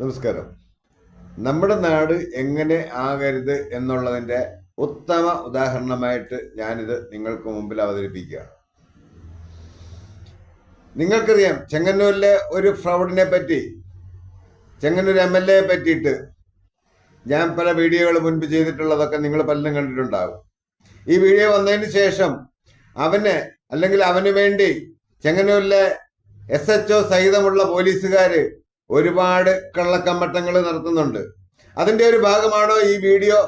നമസ്കാരം. നമ്മുടെ നാട് എങ്ങനെ ആകരുത് എന്നുള്ളതിന്റെ ഉത്തമ ഉദാഹരണമായിട്ട് ഞാനിത് നിങ്ങൾക്ക് മുമ്പിൽ അവതരിപ്പിക്കുകയാണ്. നിങ്ങൾക്കറിയാം ചെങ്ങന്നൂരിലെ ഒരു ഫ്രൗഡിനെ പറ്റി ചെങ്ങന്നൂർ എം എൽ എയെ പറ്റിയിട്ട് ഞാൻ പല വീഡിയോകൾ മുൻപ് ചെയ്തിട്ടുള്ളതൊക്കെ നിങ്ങൾ പലരും കണ്ടിട്ടുണ്ടാകും. ഈ വീഡിയോ വന്നതിന് ശേഷം അവന് അല്ലെങ്കിൽ അവന് വേണ്ടി ചെങ്ങന്നൂരിലെ എസ് എച്ച് ഒ സഹിതമുള്ള പോലീസുകാര് ഒരുപാട് കള്ളക്കമ്മട്ടങ്ങൾ നടത്തുന്നുണ്ട്. അതിന്റെ ഒരു ഭാഗമാണോ ഈ വീഡിയോ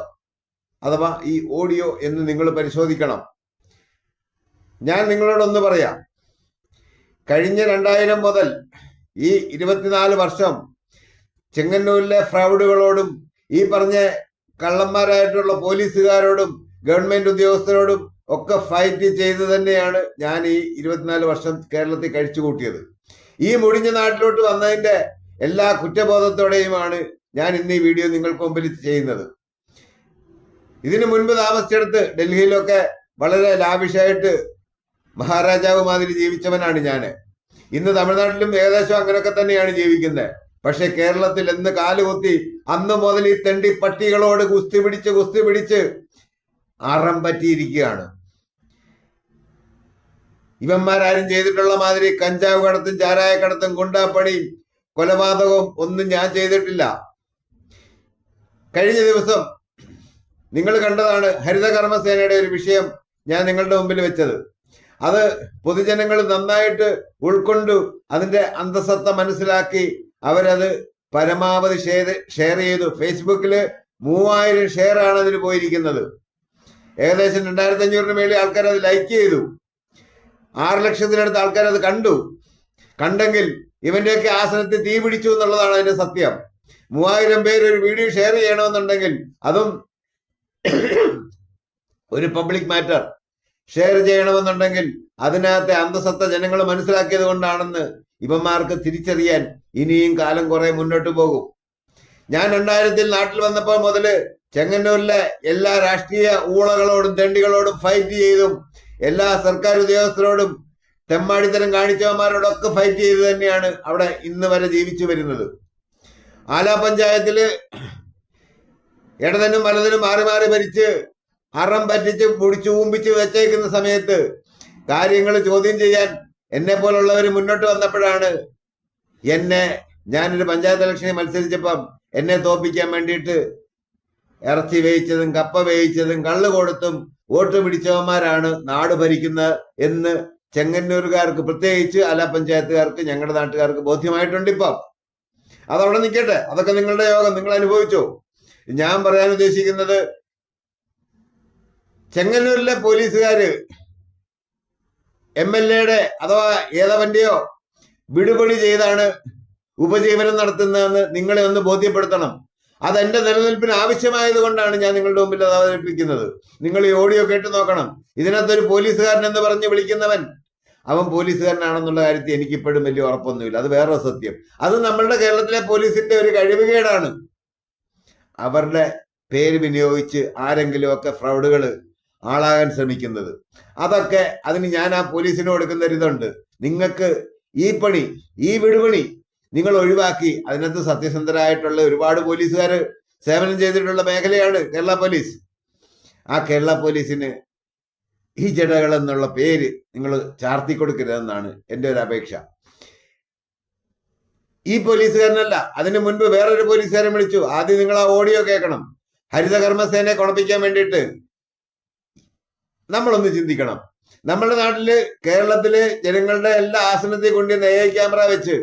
അഥവാ ഈ ഓഡിയോ എന്ന് നിങ്ങൾ പരിശോധിക്കണം. ഞാൻ നിങ്ങളോടൊന്ന് പറയാം. കഴിഞ്ഞ രണ്ടായിരം മുതൽ ഈ ഇരുപത്തിനാല് വർഷം ചെങ്ങന്നൂരിലെ ഫ്രൗഡുകളോടും ഈ പറഞ്ഞ കള്ളന്മാരായിട്ടുള്ള പോലീസുകാരോടും ഗവൺമെന്റ് ഉദ്യോഗസ്ഥരോടും ഒക്കെ ഫൈറ്റ് ചെയ്ത് തന്നെയാണ് ഞാൻ ഈ ഇരുപത്തിനാല് വർഷം കേരളത്തിൽ കഴിച്ചു കൂട്ടിയത് ഈ മുടിഞ്ഞ നാട്ടിലോട്ട് വന്നതിന്റെ എല്ലാ കുറ്റബോധത്തോടെയുമാണ് ഞാൻ ഇന്ന് ഈ വീഡിയോ നിങ്ങൾക്ക് മുമ്പിൽ ചെയ്യുന്നത്. ഇതിനു മുൻപ് താമസിച്ചെടുത്ത് ഡൽഹിയിലൊക്കെ വളരെ ലാവിഷായിട്ട് മഹാരാജാവ് മാതിരി ജീവിച്ചവനാണ് ഞാൻ. ഇന്ന് തമിഴ്നാട്ടിലും ഏകദേശം അങ്ങനെയൊക്കെ തന്നെയാണ് ജീവിക്കുന്നത്. പക്ഷെ കേരളത്തിൽ എന്ന് കാലുകുത്തി അന്ന് മുതൽ ഈ തെണ്ടി പട്ടികളോട് കുസ്തി പിടിച്ച് കുസ്തി പിടിച്ച് അറം പറ്റിയിരിക്കുകയാണ്. ഇവന്മാരാരും ചെയ്തിട്ടുള്ള മാതിരി കഞ്ചാവ് കടത്തും ചാരായ കടത്തും ഗുണ്ടാപ്പണിയും കൊലപാതകവും ഒന്നും ഞാൻ ചെയ്തിട്ടില്ല. കഴിഞ്ഞ ദിവസം നിങ്ങൾ കണ്ടതാണ് ഹരിതകർമ്മസേനയുടെ ഒരു വിഷയം ഞാൻ നിങ്ങളുടെ മുമ്പിൽ വെച്ചത്. അത് പൊതുജനങ്ങൾ നന്നായിട്ട് ഉൾക്കൊണ്ടു അതിന്റെ അന്തസത്ത മനസ്സിലാക്കി അവരത് പരമാവധി ഷെയർ ഷെയർ ചെയ്തു. ഫേസ്ബുക്കിൽ മൂവായിരം ഷെയർ ആണ് അതിന് പോയിരിക്കുന്നത്. ഏകദേശം രണ്ടായിരത്തി അഞ്ഞൂറിന് മേളിൽ ആൾക്കാർ അത് ലൈക്ക് ചെയ്തു. ആറ് ലക്ഷത്തിനടുത്ത് ആൾക്കാർ അത് കണ്ടു. കണ്ടെങ്കിൽ ഇവന്റെയൊക്കെ ആസനത്തിൽ തീ പിടിച്ചു എന്നുള്ളതാണ് അതിന്റെ സത്യം. മൂവായിരം പേര് ഒരു വീഡിയോ ഷെയർ ചെയ്യണമെന്നുണ്ടെങ്കിൽ അതും ഒരു പബ്ലിക് മാറ്റർ ഷെയർ ചെയ്യണമെന്നുണ്ടെങ്കിൽ അതിനകത്തെ അന്തസത്ത ജനങ്ങൾ മനസ്സിലാക്കിയത് കൊണ്ടാണെന്ന് ഇവന്മാർക്ക് തിരിച്ചറിയാൻ ഇനിയും കാലം കുറെ മുന്നോട്ട് പോകും. ഞാൻ രണ്ടായിരത്തിൽ നാട്ടിൽ വന്നപ്പോൾ മുതൽ ചെങ്ങന്നൂരിലെ എല്ലാ രാഷ്ട്രീയ ഊളകളോടും തെണ്ടികളോടും ഫൈറ്റ് ചെയ്തും എല്ലാ സർക്കാർ ഉദ്യോഗസ്ഥരോടും തെമ്മാടിത്തരം കാണിച്ചവന്മാരോടൊക്കെ ഫൈറ്റ് ചെയ്ത് തന്നെയാണ് അവിടെ ഇന്ന് വരെ ജീവിച്ചു വരുന്നത്. ആലാ പഞ്ചായത്തിൽ ഇടതനും വലതിനും മാറി മാറി ഭരിച്ച് അറം പറ്റിച്ച് പൊടിച്ചു ഊമ്പിച്ച് വെച്ചേക്കുന്ന സമയത്ത് കാര്യങ്ങൾ ചോദ്യം ചെയ്യാൻ എന്നെ പോലുള്ളവർ മുന്നോട്ട് വന്നപ്പോഴാണ് എന്നെ ഞാനൊരു പഞ്ചായത്ത് ഇലക്ഷനിൽ മത്സരിച്ചപ്പം എന്നെ തോപ്പിക്കാൻ വേണ്ടിയിട്ട് ഇറച്ചി വേയിച്ചതും കപ്പ വേയിച്ചതും കള്ള് കൊടുത്തും വോട്ട് പിടിച്ചവന്മാരാണ് നാട് ഭരിക്കുന്നത് എന്ന് ചെങ്ങന്നൂരുകാർക്ക് പ്രത്യേകിച്ച് അല പഞ്ചായത്തുകാർക്ക് ഞങ്ങളുടെ നാട്ടുകാർക്ക് ബോധ്യമായിട്ടുണ്ട് ഇപ്പം. അതവിടെ നിൽക്കട്ടെ. അതൊക്കെ നിങ്ങളുടെ യോഗം. നിങ്ങൾ അനുഭവിച്ചോ? ഞാൻ പറയാൻ ഉദ്ദേശിക്കുന്നത് ചെങ്ങന്നൂരിലെ പോലീസുകാര് എം എൽ എയുടെ അഥവാ ഏതവന്റെയോ വിടുപണി ചെയ്താണ് ഉപജീവനം നടത്തുന്നതെന്ന് നിങ്ങളെ ഒന്ന് ബോധ്യപ്പെടുത്തണം. അത് എന്റെ നിലനിൽപ്പിന് ആവശ്യമായത് കൊണ്ടാണ് ഞാൻ നിങ്ങളുടെ മുമ്പിൽ അത് അവതരിപ്പിക്കുന്നത്. നിങ്ങൾ ഈ ഓഡിയോ കേട്ട് നോക്കണം. ഇതിനകത്തൊരു പോലീസുകാരൻ എന്ന് പറഞ്ഞ് വിളിക്കുന്നവൻ അവൻ പോലീസുകാരനാണെന്നുള്ള കാര്യത്തിൽ എനിക്കിപ്പോഴും വലിയ ഉറപ്പൊന്നുമില്ല. അത് വേറെ സത്യം. അത് നമ്മളുടെ കേരളത്തിലെ പോലീസിന്റെ ഒരു കഴിവുകേടാണ്. അവരുടെ പേര് വിനിയോഗിച്ച് ആരെങ്കിലുമൊക്കെ ഫ്രൗഡുകൾ ആളാകാൻ ശ്രമിക്കുന്നത്. അതൊക്കെ അതിന് ഞാൻ ആ പോലീസിന് കൊടുക്കുന്ന ഒരിതുണ്ട് നിങ്ങൾക്ക് ഈ പണി ഈ വിടുപണി നിങ്ങൾ ഒഴിവാക്കി അതിനകത്ത് സത്യസന്ധരായിട്ടുള്ള ഒരുപാട് പോലീസുകാർ സേവനം ചെയ്തിട്ടുള്ള മേഖലയാണ് കേരള പോലീസ്. ആ കേരള പോലീസിന് ഈ ജഡകൾ എന്നുള്ള പേര് നിങ്ങൾ ചാർത്തി കൊടുക്കരുതെന്നാണ് എന്റെ ഒരു അപേക്ഷ. ഈ പോലീസുകാരനല്ല അതിന് മുൻപ് വേറൊരു പോലീസുകാരൻ വിളിച്ചു. ആദ്യം നിങ്ങൾ ആ ഓഡിയോ കേൾക്കണം. ഹരിതകർമ്മസേനയെ കുണപ്പിക്കാൻ വേണ്ടിയിട്ട് നമ്മളൊന്ന് ചിന്തിക്കണം. നമ്മുടെ നാട്ടിൽ കേരളത്തിൽ ജനങ്ങളുടെ എല്ലാ ആസനത്തിൽ കൊണ്ട് എ ക്യാമറ വെച്ച്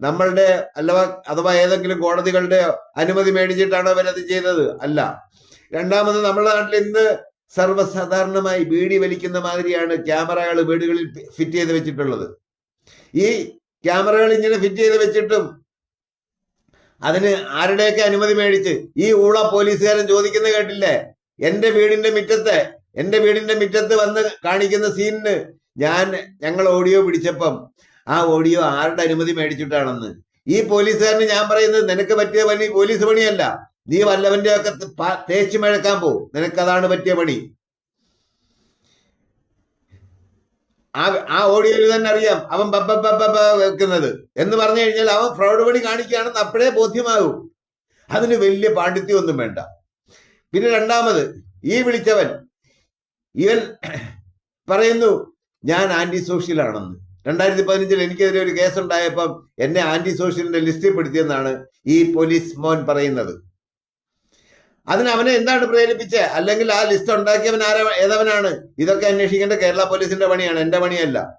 നമ്മളുടെ അല്ലവ അഥവാ ഏതെങ്കിലും കോടതികളുടെ അനുമതി മേടിച്ചിട്ടാണോ അവരത് ചെയ്തത്. അല്ല രണ്ടാമത് നമ്മുടെ നാട്ടിൽ ഇന്ന് സർവസാധാരണമായി ബീഡി വലിക്കുന്ന മാതിരിയാണ് ക്യാമറകൾ വീടുകളിൽ ഫിറ്റ് ചെയ്ത് വെച്ചിട്ടുള്ളത്. ഈ ക്യാമറകൾ ഇങ്ങനെ ഫിറ്റ് ചെയ്ത് വെച്ചിട്ടും അതിന് ആരുടെയൊക്കെ അനുമതി മേടിച്ച് ഈ ഊള പോലീസുകാരൻ ചോദിക്കുന്ന കേട്ടില്ലേ? എന്റെ വീടിന്റെ മുറ്റത്തെ എന്റെ വീടിന്റെ മുറ്റത്ത് വന്ന് കാണിക്കുന്ന സീനിന് ഞാൻ ഞങ്ങൾ ഓഡിയോ പിടിച്ചപ്പം ആ ഓഡിയോ ആരുടെ അനുമതി മേടിച്ചിട്ടാണെന്ന്. ഈ പോലീസുകാരന് ഞാൻ പറയുന്നത് നിനക്ക് പറ്റിയ പണി പോലീസ് പണിയല്ല. നീ വല്ലവന്റെ ഒക്കെ തേച്ച് മഴക്കാൻ പോ നിനക്കതാണ് പറ്റിയ പണി. ആ ആ ഓഡിയോയിൽ തന്നെ അറിയാം. അവൻ ബബ്ബ ബബ്ബ വെക്കുന്നത്. എന്ന് പറഞ്ഞു കഴിഞ്ഞാൽ അവൻ ഫ്രോഡ് പണി കാണിക്കുകയാണെന്ന് അപ്പോഴേ ബോധ്യമാകും. അതിന് വലിയ പാണ്ഡിത്യമൊന്നും വേണ്ട. പിന്നെ രണ്ടാമത് ഈ വിളിച്ചവൻ ഇവൻ പറയുന്നു ഞാൻ ആന്റി സോഷ്യലാണെന്ന് രണ്ടായിരത്തി പതിനഞ്ചിൽ എനിക്കെതിരെ ഒരു കേസ് ഉണ്ടായപ്പം എന്നെ ആന്റി സോഷ്യലിന്റെ ലിസ്റ്റിൽ പെടുത്തിയെന്നാണ് ഈ പോലീസ് മോൻ പറയുന്നത്. അതിന് അവനെ എന്താണ് പ്രേരിപ്പിച്ചത് അല്ലെങ്കിൽ ആ ലിസ്റ്റ് ഉണ്ടാക്കിയവൻ ആരാ? ഏതവനാണ്? ഇതൊക്കെ അന്വേഷിക്കേണ്ട കേരള പോലീസിന്റെ പണിയാണ്. എന്റെ പണിയല്ല.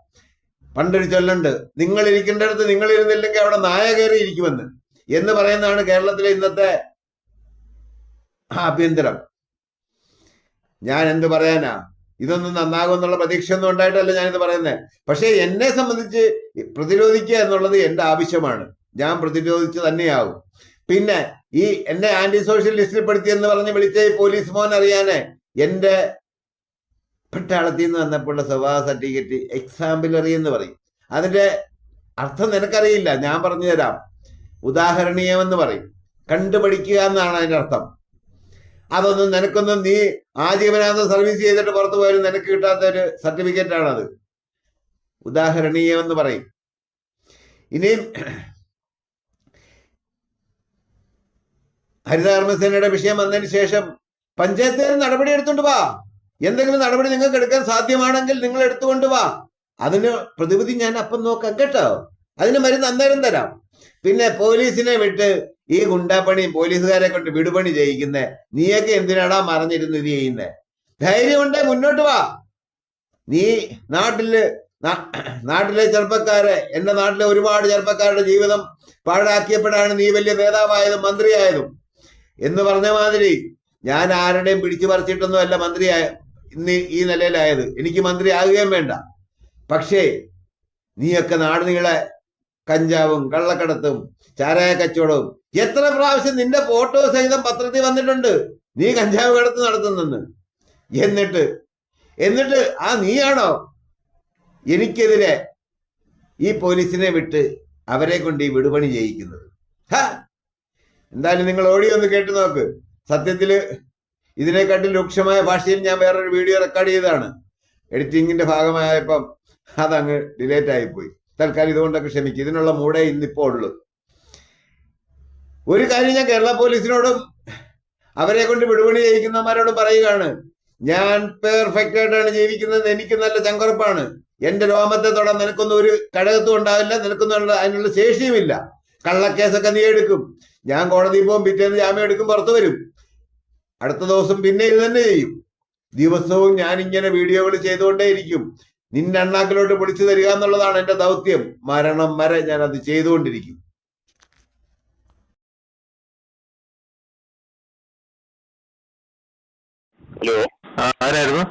പണ്ടൊരു ചൊല്ലുണ്ട്. നിങ്ങൾ ഇരിക്കേണ്ടടുത്ത് നിങ്ങൾ ഇരുന്നില്ലെങ്കിൽ അവിടെ നായ കയറി ഇരിക്കുമെന്ന്. എന്ന് പറയുന്നതാണ് കേരളത്തിലെ ഇന്നത്തെ ആഭ്യന്തരം. ഞാൻ എന്ത് പറയാനാ? ഇതൊന്നും നന്നാകും എന്നുള്ള പ്രതീക്ഷയൊന്നും ഉണ്ടായിട്ടല്ല ഞാനിത് പറയുന്നത് പക്ഷേ എന്നെ സംബന്ധിച്ച് പ്രതിരോധിക്കുക എന്നുള്ളത് എന്റെ ആവശ്യമാണ്. ഞാൻ പ്രതിരോധിച്ച് തന്നെയാകും പിന്നെ ഈ എന്നെ ആന്റി സോഷ്യൽ ലിസ്റ്റിൽ പെടുത്തി എന്ന് പറഞ്ഞ് വിളിച്ച ഈ പോലീസ് മോൻ അറിയാനേ? എന്റെ പട്ടാളത്തിൽ നിന്ന് വന്നപ്പോഴുള്ള സ്വഭാവ സർട്ടിഫിക്കറ്റ് എക്സാമ്പിളറി എന്ന് പറയും. അതിന്റെ അർത്ഥം നിനക്കറിയില്ല ഞാൻ പറഞ്ഞു തരാം. ഉദാഹരണീയമെന്ന് പറയും. കണ്ടുപഠിക്കുക എന്നാണ് അതിന്റെ അർത്ഥം. അതൊന്നും നിനക്കൊന്നും നീ ആജീവനാന്തം സർവീസ് ചെയ്തിട്ട് പുറത്തു പോയാലും നിനക്ക് കിട്ടാത്ത ഒരു സർട്ടിഫിക്കറ്റ് ആണത്. ഉദാഹരണീയമെന്ന് പറയും. ഇനിയും ഹരിതകർമ്മസേനയുടെ വിഷയം വന്നതിന് ശേഷം പഞ്ചായത്തിൽ നടപടി എടുത്തുകൊണ്ട് വാ. എന്തെങ്കിലും നടപടി നിങ്ങൾക്ക് എടുക്കാൻ സാധ്യമാണെങ്കിൽ നിങ്ങൾ എടുത്തുകൊണ്ട് വാ. അതിന് പ്രതിവിധി ഞാൻ അപ്പം നോക്കാം കേട്ടോ. അതിന് മരുന്ന് അന്നേരം തരാം. പിന്നെ പോലീസിനെ വിട്ട് ഈ ഗുണ്ടാപ്പണി പോലീസുകാരെ കൊണ്ട് വിടുപണി ചെയ്യിക്കുന്നേ. നീയൊക്കെ എന്തിനാടാ മറഞ്ഞിരുന്ന് ഇത് ചെയ്യുന്നേ? ധൈര്യമുണ്ടേ മുന്നോട്ട് വാ. നീ നാട്ടിൽ നാട്ടിലെ ചെറുപ്പക്കാരെ എന്റെ നാട്ടിലെ ഒരുപാട് ചെറുപ്പക്കാരുടെ ജീവിതം പാഴാക്കിയപ്പോഴാണ് നീ വലിയ നേതാവായതും മന്ത്രിയായതും. എന്ന് പറഞ്ഞ മാതിരി ഞാൻ ആരുടെയും പിടിച്ചു പറിച്ചിട്ടൊന്നും അല്ല മന്ത്രിയായ ഇന്ന് ഈ നിലയിലായത്. എനിക്ക് മന്ത്രി ആകുകയും വേണ്ട. പക്ഷേ നീയൊക്കെ നാട് നീളെ കഞ്ചാവും കള്ളക്കടത്തും ചാരായ കച്ചവടവും എത്ര പ്രാവശ്യം നിന്റെ ഫോട്ടോ സഹിതം പത്രത്തിൽ വന്നിട്ടുണ്ട്? നീ കഞ്ചാവ് കടത്ത് നടത്തുന്നെന്ന്. എന്നിട്ട് എന്നിട്ട് ആ നീയാണോ എനിക്കെതിരെ ഈ പോലീസിനെ വിട്ട് അവരെ കൊണ്ട് ഈ വിടുപണി ചെയ്യിക്കുന്നത്? ഹാ എന്തായാലും നിങ്ങൾ ഓഡിയോ ഒന്ന് കേട്ടു നോക്ക്. സത്യത്തിൽ ഇതിനെക്കാട്ടിൽ രൂക്ഷമായ ഭാഷയിൽ ഞാൻ വേറൊരു വീഡിയോ റെക്കോർഡ് ചെയ്തതാണ്. എഡിറ്റിങ്ങിന്റെ ഭാഗമായപ്പം അതങ്ങ് ഡിലേറ്റ് ആയിപ്പോയി. തൽക്കാലം ഇതുകൊണ്ടൊക്കെ ക്ഷമിക്കും. ഇതിനുള്ള മൂടേ ഇന്നിപ്പോ ഉള്ളൂ. ഒരു കാര്യം ഞാൻ കേരള പോലീസിനോടും അവരെ കൊണ്ട് വിടുപണി ചെയ്യിക്കുന്നവന്മാരോടും പറയുകയാണ്. ഞാൻ പെർഫെക്റ്റ് ആയിട്ടാണ് ജീവിക്കുന്നത്. എനിക്ക് നല്ല ചങ്കുറപ്പാണ്. എന്റെ രോമത്തെ തൊടാൻ നിനക്കൊന്നും ഒരു കഴകത്തും ഉണ്ടാവില്ല. നിനക്കൊന്നും അതിനുള്ള ശേഷിയുമില്ല. കള്ളക്കേസൊക്കെ നീ എടുക്കും. ഞാൻ കോടതിയിൽ പോകും പിറ്റേന്ന് ജാമ്യം എടുക്കും പുറത്തു വരും. അടുത്ത ദിവസം പിന്നെ ഇത് തന്നെ ചെയ്യും. ദിവസവും ഞാൻ ഇങ്ങനെ വീഡിയോകൾ ചെയ്തുകൊണ്ടേയിരിക്കും. നിന്റെ അണ്ണാക്കിലോട്ട് വിളിച്ചു തരിക എന്നുള്ളതാണ് എന്റെ ദൗത്യം. മരണം വരെ ഞാൻ അത് ചെയ്തുകൊണ്ടിരിക്കും. ഹലോ. ആ, ആരായിരുന്നു?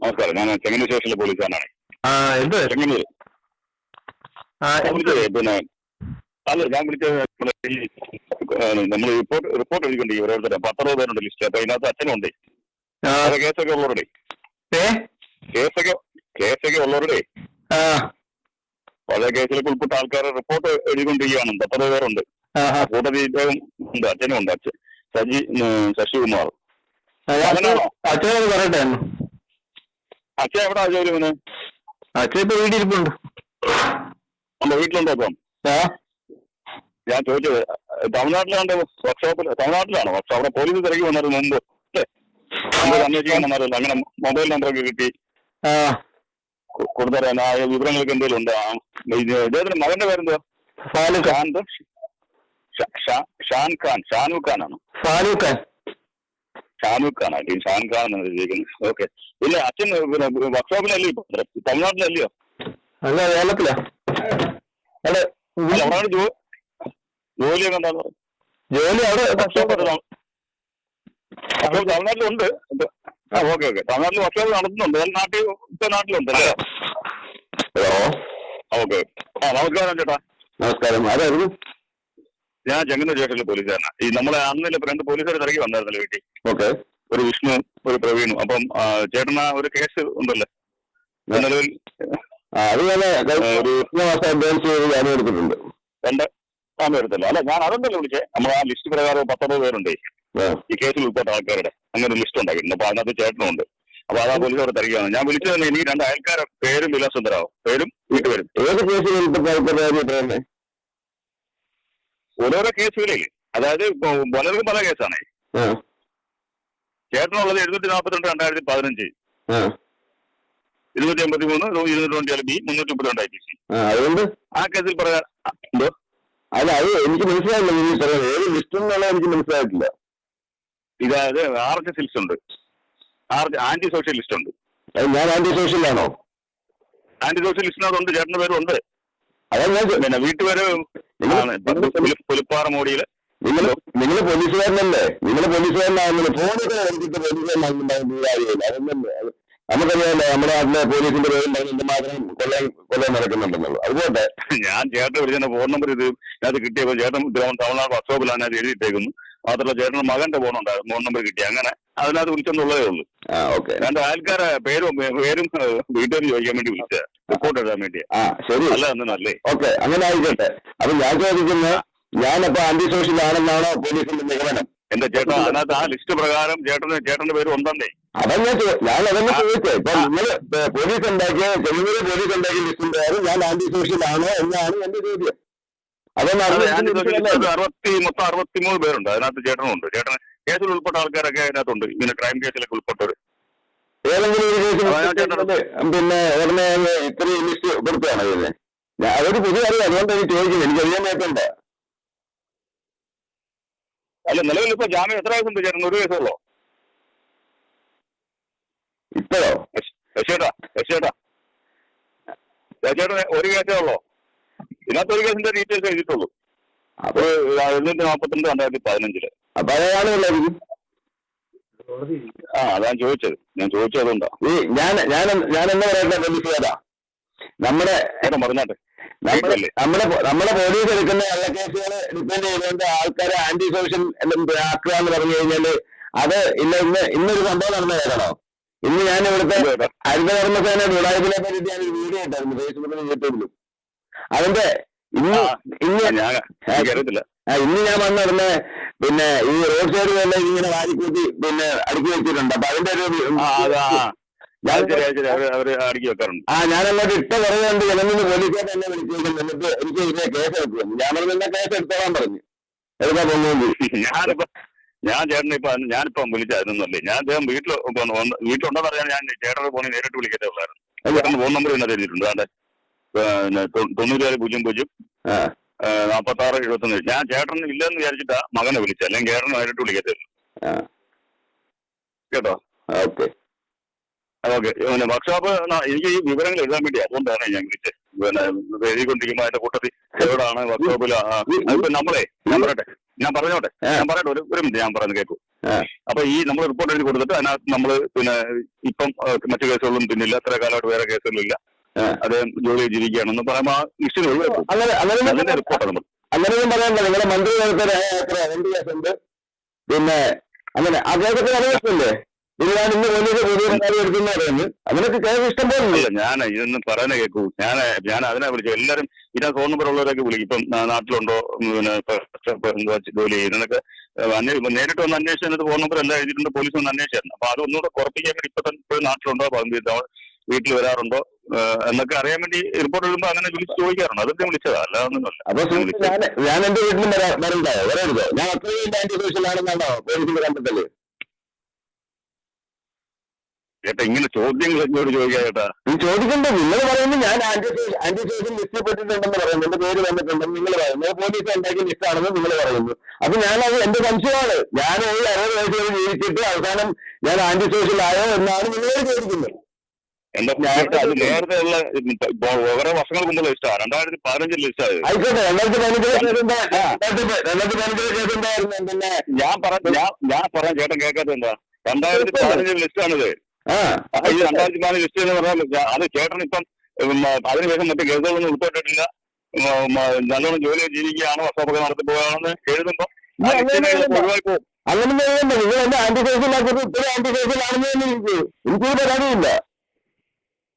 നമസ്കാരം ഞാൻ ചെങ്ങന്നൂർ സ്റ്റേഷനിലെ പോലീസുകാരനാണ്. ആ എന്ത്? ചെങ്ങന്നൂർ ആ ഞാൻ എന്ത്? പിന്നെ അല്ല ഞാൻ വിളിച്ചത് നമ്മൾ റിപ്പോർട്ട് റിപ്പോർട്ട് എഴുതിക്കൊണ്ട് ഓരോരുത്തരെ. പത്തറുപത് പേരുണ്ട് ലിസ്റ്റ് അപ്പൊ അതിനകത്ത് അച്ഛനുണ്ട്. കേസൊക്കെ ഉള്ളവരുടെ? കേസൊക്കെ കേസൊക്കെ ഉള്ളവരുടെ? പഴയ കേസിലൊക്കെ ഉൾപ്പെട്ട ആൾക്കാരെ റിപ്പോർട്ട് എഴുതിക്കൊണ്ടിരിക്കുകയാണ് പത്തറുപത് പേരുണ്ട്. കൂട്ടത്തിൽ ഉണ്ട് അച്ഛനും ഉണ്ട്. അച്ഛൻ സജി ശശികുമാർ? അച്ഛനോട് പറയട്ടെ. അച്ഛൻ എവിടാ ജോലി അച്ഛൻ ഇപ്പൊ വീട്ടിലിരിപ്പുണ്ട്. വീട്ടിലുണ്ടോ ഇപ്പം? ആ. ഞാൻ ചോദിച്ചത് തമിഴ്നാട്ടിലാണ്ട് വർക്ക്ഷോപ്പിൽ തമിഴ്നാട്ടിലാണോ വർക്ക്ഷോപ്പ് അവിടെ പോലീസ് തിരക്കി വന്നത് മുമ്പ് അന്വേഷിക്കാൻ വന്നാലല്ലോ അങ്ങനെ മൊബൈൽ നമ്പറൊക്കെ കിട്ടി. ആ. കൊ- കൊടുത്തരാൻ ആ വിവരങ്ങൾക്ക് എന്തെങ്കിലും ഉണ്ട്? ഇദ്ദേഹത്തിന്റെ മകന്റെ പേരെന്തോ ഷാൻ ഖാൻ ഷ- ഷാ- ഷാൻ ഖാൻ ഷാനു ഖാനാണ്? ഫാലൂഖ് ഷാനു ഖാൻ ആയിട്ട് ഷാൻ ഖാൻ എന്നാണ് ചോദിക്കുന്നത് ഓക്കെ. പിന്നെ അച്ഛൻ വർക്ക്ഷോപ്പിലല്ലേ ഇപ്പൊ? തമിഴ്നാട്ടിലല്ലയോ? അല്ല കേരളത്തിലാ. അല്ല ജോലിയൊക്കെ ജോലി അവിടെ വർക്ക്ഷോപ്പ് തമിഴ്നാട്ടിലുണ്ട്. ആ ഓക്കെ ഓക്കെ. തമിഴ്നാട്ടിൽ വർക്ക്ഷോപ്പ് നടത്തുന്നുണ്ട്. നാട്ടിൽ ഇപ്പൊ നാട്ടിലുണ്ട് അല്ലേ ഹലോ. ഓക്കെ. ആ നമസ്കാരം ചേട്ടാ. നമസ്കാരം. ആരായിരുന്നു? ഞാൻ ചെങ്ങന്നൂർ സ്റ്റേഷനിലെ പോലീസുകാരനാണ് ഈ നമ്മളെ അന്നിലെ രണ്ട് പോലീസുകാർ തിരക്കി വന്നായിരുന്നല്ലോ വീട്ടിൽ. ഓക്കെ. ഒരു വിഷ്ണു ഒരു പ്രവീണും. അപ്പം ചേട്ടന ഒരു കേസ് ഉണ്ടല്ലോ. നിലവിൽ അത് ഞാൻ ഒരു മാസം അഡ്വാൻസ് ചെയ്ത് ജാമ്യം എടുത്തിട്ടുണ്ട്. രണ്ട് വരത്തില്ല അല്ല ഞാൻ അതെന്തല്ലോ വിളിച്ചേ. നമ്മൾ ആ ലിസ്റ്റ് പ്രകാരം പത്തൊമ്പത് പേരുണ്ട്. ഈ കേസിൽ ഉൾപ്പെട്ട ആൾക്കാരുടെ അങ്ങനെ ഒരു ലിസ്റ്റ് ഉണ്ടാക്കിയിട്ടുണ്ട് അപ്പൊ അതിനകത്ത് ചേട്ടനുണ്ട് അപ്പൊ അതാ പോലീസ് അവിടെ തരികയാണ് ഞാൻ വിളിച്ചത് തന്നെ എനിക്ക് രണ്ട് അയൽക്കാരെ പേരും വിലാസം തരാമോ പേരും വീട്ടുപേരും ഏത് കേസിൽ ഓരോരോ കേസുകളിൽ അതായത് പലർക്കും പല കേസാണ് ചേട്ടനുള്ളത് എഴുന്നൂറ്റി നാൽപ്പത്തിരണ്ട് രണ്ടായിരത്തി പതിനഞ്ച് ഇരുന്നൂറ്റി അമ്പത്തി മൂന്ന് ഇരുന്നൂറ്റി ട്വന്റി ബി മുന്നൂറ്റി മുപ്പത്തിരണ്ട് ഐ പി സി. ആ ആ കേസിൽ പറയാ എന്തോ? അല്ല അത് എനിക്ക് മനസ്സിലായില്ല നീ പറയുന്നത് ഏത് ലിസ്റ്റ് എന്നുള്ളത് എനിക്ക് മനസ്സിലായിട്ടില്ല. ഇതായത് ആർ എച്ച് എസ് ലിസ്റ്റ് ഉണ്ട്. ആർ ആന്റി സോഷ്യലിസ്റ്റ് ഉണ്ട്. അത് ഞാൻ ആന്റി സോഷ്യലാണോ ആന്റി സോഷ്യൽ ലിസ്റ്റിനകത്തുണ്ട് ചേട്ടന്റെ പേരും ഉണ്ട്. അതാ ഞാൻ ചോ- പിന്നെ വീട്ടുപേര് ആണ് പുലി- പുലിപ്പാറ മോടിയിൽ. നിങ്ങൾ നിങ്ങൾ പോലീസുകാരനല്ലേ? നിങ്ങൾ പോലീസുകാരനാകുന്നത് ഫോണൊക്കെ എടുത്തിട്ട് പോലീസുകാരനാകുന്നുണ്ടാകുന്ന കാര്യമില്ല. അതൊന്നല്ലേ അത് നമുക്കറിയാമല്ലോ നമ്മുടെ നാട്ടിലെ പോലീസിന്റെ പേരും എന്തുമാത്രം കൊല്ലം കൊല്ലം നടക്കുന്നുണ്ടെന്നുള്ളത്. അതുപോലെ ഞാൻ ചേട്ടൻ വിളിച്ച ഫോൺ നമ്പർ ഇത് അത് കിട്ടിയപ്പോൾ ചേട്ടൻ തമിഴ്നാട് അസോബിലാണ് അത് എഴുതിയിട്ടേക്കുന്നു. മാത്രമല്ല ചേട്ടന്റെ മകന്റെ ഫോൺ ഉണ്ടായിരുന്നു. ഫോൺ നമ്പർ കിട്ടി. അങ്ങനെ അതിനകത്ത് വിളിച്ചെന്നുള്ളതേ ഉള്ളൂ. ആ ഓക്കെ. രണ്ട് ആൾക്കാരെ പേരും പേരും വീട്ടുകാരും ചോദിക്കാൻ വേണ്ടി വിളിച്ചത്. റിപ്പോർട്ട് എഴുതാൻ വേണ്ടി. ആ ശരി. അല്ല എന്നല്ലേ ഓക്കെ അങ്ങനെ ആയിക്കോട്ടെ. അപ്പൊ ഞാൻ ചോദിക്കുന്നത് ഞാനപ്പോ ആന്റി സോഷ്യൽ ആണെന്നാണോ പോലീസിന്റെ നിഗമനം? എന്റെ ചേട്ടൻ അതിനകത്ത് ആ ലിസ്റ്റ് പ്രകാരം ചേട്ടന് ചേട്ടന്റെ പേര് ഉണ്ടെന്നേ അതാ ഞാൻ അതന്നെ ചോദിച്ചേ ഇപ്പൊ നിങ്ങൾ പോലീസ് ഉണ്ടാക്കിയ ചെങ്ങന്നൂര് പോലീസ് ഉണ്ടാക്കിയ ലിസ്റ്റിന്റെ കാര്യം ഞാൻ ആന്റി സോഷ്യൽ ആണോ എന്നാണ് എന്റെ ചോദ്യം. അതൊന്നും അറുപത്തി മൊത്തം അറുപത്തിമൂന്ന് പേരുണ്ട്. അതിനകത്ത് ചേട്ടനുണ്ട് ചേട്ടൻ കേസിൽ ഉൾപ്പെട്ട ആൾക്കാരൊക്കെ അതിനകത്തുണ്ട്. ഇങ്ങനെ ക്രൈം കേസിലൊക്കെ ഉൾപ്പെട്ടവർ ഏതെങ്കിലും ഒരു കേസ് പിന്നെ ഉടനെ ഇത്രയും ലിസ്റ്റ് കൊടുക്കുകയാണ് ഇതിന് ഞാൻ അതൊരു പുതിയ അറിയാം അതുകൊണ്ട് എനിക്ക് ചോദിക്കുന്നത്. എനിക്ക് അറിയാൻ മേത്തണ്ട അല്ല നിലവിൽ ഇപ്പൊ ജാമ്യം എത്ര വയസ്സുണ്ട് ചേട്ടൻ ഒരു വയസ്സുള്ളോ ഇപ്പോഴോ? ശശിയേട്ടാ ശശിയേട്ടാ ശശിയേട്ടന് ഒരു കേസേ ഉള്ളോ. ഇതിനകത്ത് ഒരു കേസിന്റെ ഡീറ്റെയിൽസ് എഴുതിയിട്ടുള്ളൂ. അപ്പൊ എഴുന്നൂറ്റി നാൽപ്പത്തിരണ്ട് രണ്ടായിരത്തി പതിനഞ്ചിൽ. അപ്പൊ അതാണ് ഉള്ളായിരിക്കും ആ അതാണ് ചോദിച്ചത്. ഞാൻ ചോദിച്ചത് അതുകൊണ്ടാ ഈ ഞാൻ ഞാൻ ഞാൻ എന്താ പറയട്ടെ പോലീസുകാരാ നമ്മുടെ പറഞ്ഞാട്ടെ നമ്മുടെ? നമ്മുടെ നമ്മുടെ പോലീസ് എടുക്കുന്ന കള്ളക്കേസുകൾ ഡിപ്പെൻഡ് ചെയ്തുകൊണ്ട് ആൾക്കാരെ ആന്റി സോഷ്യൽ ആക്കുക എന്ന് പറഞ്ഞു കഴിഞ്ഞാൽ അത് ഇന്ന് ഇന്ന് ഇന്നൊരു സംഭവം നടന്നു കേൾക്കണോ ഇന്ന് ഞാൻ ഇവിടുത്തെ? ഹരിതകർമ്മസേന വിളായ്പിനെ പറ്റി ഞാൻ ഒരു വീഡിയോ ഇട്ടായിരുന്നു ഫേസ്ബുക്കിലും യൂട്യൂബിലും അതിന്റെ ഇന്ന് ഇന്ന് ഇന്ന് ഞാൻ വന്നിരുന്ന പിന്നെ ഈ റോഡ് സൈഡ് പോലെ ഇങ്ങനെ വാരിക്കൂട്ടി പിന്നെ അടുക്കി വെച്ചിട്ടുണ്ട്. അപ്പൊ അതിന്റെ ഒരു ആ അങ്ങോട്ട് ഇട്ട പറയുന്നുണ്ട് ജനലിന് പോലീസുകാർ എന്നെ വിളിച്ചേക്കുന്നു എന്നിട്ട് എനിക്ക് ഇതിനെ കേസ് എടുക്കുന്നു ഞാൻ പറഞ്ഞു എന്നാ കേസ് എടുത്തോളാൻ പറഞ്ഞു. എടുക്കാൻ പോകുന്നു ഞാനിപ്പോ ഞാൻ ചേട്ടനെ ഇപ്പൊ ഞാനിപ്പം വിളിച്ചായിരുന്നല്ലേ? ഞാൻ അദ്ദേഹം വീട്ടിൽ വീട്ടിലുണ്ടെന്നറിയാൻ ഞാൻ ചേട്ടന്റെ ഫോണിൽ നേരിട്ട് വിളിക്കത്തേ ഉള്ളായിരുന്നു. ചേട്ടന്റെ ഫോൺ നമ്പർ എന്നെ എഴുതിയിട്ടുണ്ട്. അതെ. തൊണ്ണൂറ്റാറ് പൂജ്യം പൂജ്യം നാപ്പത്തി ആറ് എഴുപത്തി എഴുപത്തൊന്ന്. ഞാൻ ചേട്ടൻ ഇല്ലെന്ന് വിചാരിച്ചിട്ടാ മകനെ വിളിച്ചത്. അല്ലെങ്കിൽ ചേട്ടനെ നേരിട്ട് വിളിക്കത്തേ കേട്ടോ? ഓക്കെ. ഓക്കെ. പിന്നെ വർക്ക്ഷോപ്പ് എനിക്ക് ഈ വിവരങ്ങൾ എഴുതാൻ വേണ്ടി അതുകൊണ്ടാണ് ഞാൻ വിളിച്ചത്. പിന്നെ എഴുതിക്കൊണ്ടിരിക്കുമ്പോൾ അതിന്റെ കൂട്ടത്തിൽ എവിടാണ് വർക്ക്ഷോപ്പിൽ നമ്മളെ ഞാൻ പറയട്ടെ ഞാൻ പറഞ്ഞോട്ടെ. ഞാൻ പറയട്ടെ ഒരു ഒരു മിനിറ്റ് ഞാൻ പറയുന്നത് കേൾക്കൂ അപ്പൊ ഈ നമ്മൾ റിപ്പോർട്ട് എഴുതി കൊടുത്തിട്ട് അതിനകത്ത് നമ്മൾ പിന്നെ ഇപ്പം മറ്റു കേസുകളൊന്നും പിന്നില്ല. അത്ര കാലമായിട്ട് വേറെ കേസുകളില്ല. അദ്ദേഹം ജോലി ജീവിക്കുകയാണെന്ന് പറയുമ്പോൾ ആ ഒഴിവാക്കും നമ്മൾ അതിന്റെ അങ്ങനെ റിപ്പോർട്ട് നമ്മൾ. അങ്ങനെയൊന്നും പറയണ്ട. നിങ്ങളുടെ മന്ത്രി എത്ര കേസുണ്ട്. പിന്നെ അങ്ങനെ അദ്ദേഹത്തിന് ഇത് ഞാൻ ഇന്ന് അതിനൊക്കെ കേസ് ഇഷ്ടം പോലെ ഞാൻ ഇതൊന്നും പറയാനേ കേൾക്കൂ. ഞാൻ ഞാൻ അതിനെ വിളിച്ചു എല്ലാവരും ഇതിനകത്ത് ഫോൺ നമ്പർ ഉള്ളവരൊക്കെ വിളിക്കും. ഇപ്പം നാട്ടിലുണ്ടോ? പിന്നെ ജോലി ചെയ്യുന്നതൊക്കെ നേരിട്ട് വന്ന് അന്വേഷിച്ചത് ഫോൺ നമ്പർ എല്ലാം എഴുതിയിട്ടുണ്ട് പോലീസ് വന്ന് അന്വേഷിച്ചായിരുന്നു. അപ്പൊ അതൊന്നുകൂടെ കുറപ്പിക്കാൻ വേണ്ടി ഇപ്പൊ തന്നെ ഇപ്പോഴും നാട്ടിലുണ്ടോ? പതിനഞ്ച് വീട്ടിൽ വരാറുണ്ടോ? എന്നൊക്കെ അറിയാൻ വേണ്ടി റിപ്പോർട്ട് എഴുതുമ്പോ അങ്ങനെ വിളിച്ച് ചോദിക്കാറുണ്ട്. അതൊക്കെ വിളിച്ചതാ. അല്ലാതൊന്നുമല്ല അപ്പൊ ഞാൻ എന്റെ വീട്ടിലും വരണ്ടോ വരരുതോ? ഞാൻ അത്രയും ആന്റി സോഷ്യൽ ആണെന്നാണോ? പോലീസിന്റെ കണ്ടെത്തൽ. ചേട്ടാ ഇങ്ങനെ ചോദ്യങ്ങൾ എന്നോട് ചോദിക്കാം ചേട്ടാ. നീ ചോദിക്കണ്ടേ നിങ്ങൾ പറയുന്നത് ഞാൻ ആന്റി ആന്റി സോഷ്യൽ ലിസ്റ്റിൽ പെട്ടിട്ടുണ്ടെന്ന് പറയുന്നു എന്റെ പേര് വന്നിട്ടുണ്ടെന്ന് നിങ്ങൾ പറയുന്നു പോലീസ് ഉണ്ടാക്കിയ ലിസ്റ്റ് നിങ്ങൾ പറയുന്നു. അപ്പൊ ഞാനത് എന്റെ സംശയമാണ്. ഞാൻ ഈ അറുപത് വയസ്സ് ജീവിച്ചിട്ട് അവസാനം ഞാൻ ആന്റി സോഷ്യൽ ആയോ എന്നാണ് നിങ്ങളോട് ചോദിക്കുന്നത്. എന്റെ അത് നേരത്തെ ഉള്ള കുറെ വർഷങ്ങൾക്ക് മുമ്പുള്ള ലിസ്റ്റാ. രണ്ടായിരത്തി പതിനഞ്ചിൽ ലിസ്റ്റ് ആയത് ആയിക്കോട്ടെ രണ്ടായിരത്തി പതിനഞ്ചിലെ രണ്ടായിരത്തി പതിനഞ്ചിലെ കേസ് എന്തായിരുന്നു? ഞാൻ പറഞ്ഞ ഞാൻ പറഞ്ഞ പറയാൻ ചേട്ടൻ കേൾക്കാത്ത എന്താ? രണ്ടായിരത്തി പതിനഞ്ചിൽ ലിസ്റ്റാണിത്. ഈ രണ്ടായിരത്തി നാല് ലിസ്റ്റ് എന്ന് പറഞ്ഞാൽ അത് ചേട്ടൻ ഇപ്പം അതിനുശേഷം മറ്റു കേസുകളൊന്നും ഉൾപ്പെട്ടിട്ടില്ല. നല്ലോണം ജോലി ജീവിക്കുകയാണോ വർഷമൊക്കെ നടത്തി പോകാണെന്ന് എഴുതുമ്പോ അങ്ങനെ നിന്ന് ഒഴിവായി പോകും. അങ്ങനെ ചെയ്യണ്ട നിങ്ങൾ എന്റെ ആന്റി സോഷ്യൽ ആക്കുന്നത്? ഇപ്പോഴും ആന്റി സോഷ്യൽ ആണെന്ന് തന്നെ എനിക്ക് എനിക്കൊരു പരാതിയില്ല